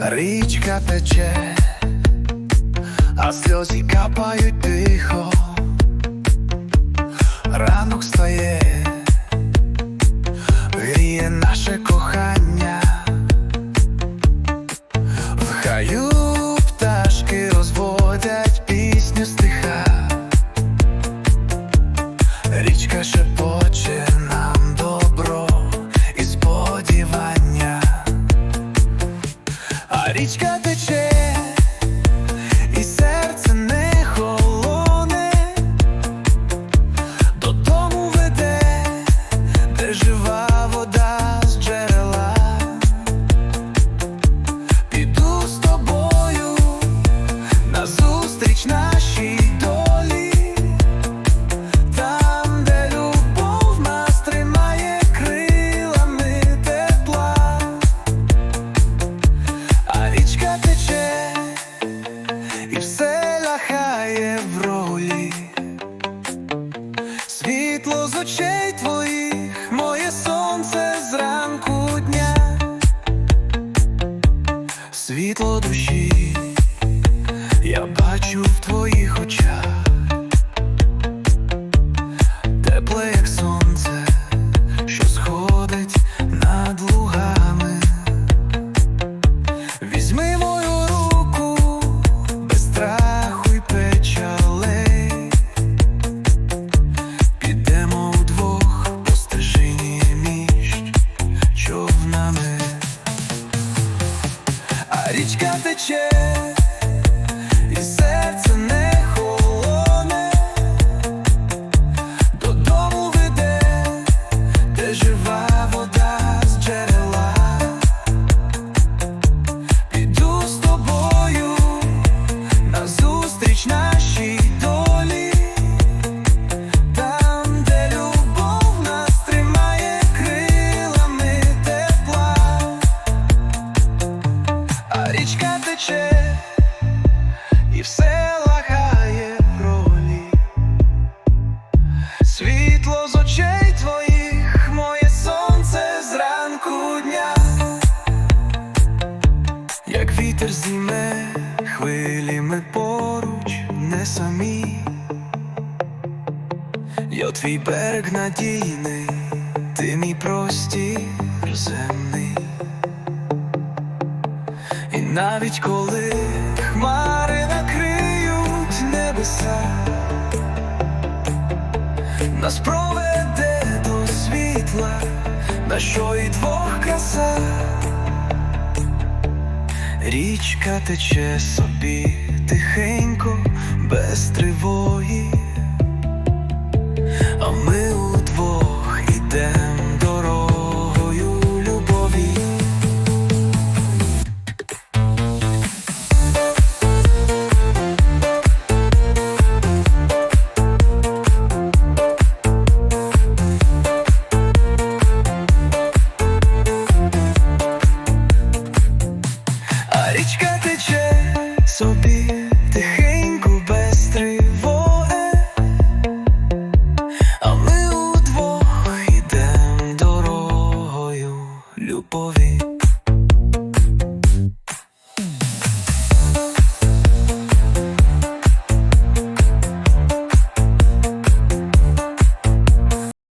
Річка тече, а сльози капають тихо, ранок стає, гріє наше кохання, в хаю пташки розводять річка лахає в ролі. Світло з очей твоїх, моє сонце зранку дня, світло душі, я бачу в твоїх очах, тепле, як сонце, річка і все лагає в. Світло з очей твоїх, моє сонце зранку дня. Як вітер зніме хвилі поруч не самі, Я твій берег надійний, ти мій простір земний навіть коли хмари накриють небеса, нас проведе до світла, на що і двох краса, річка тече собі тихенько, без тривоги, а ми.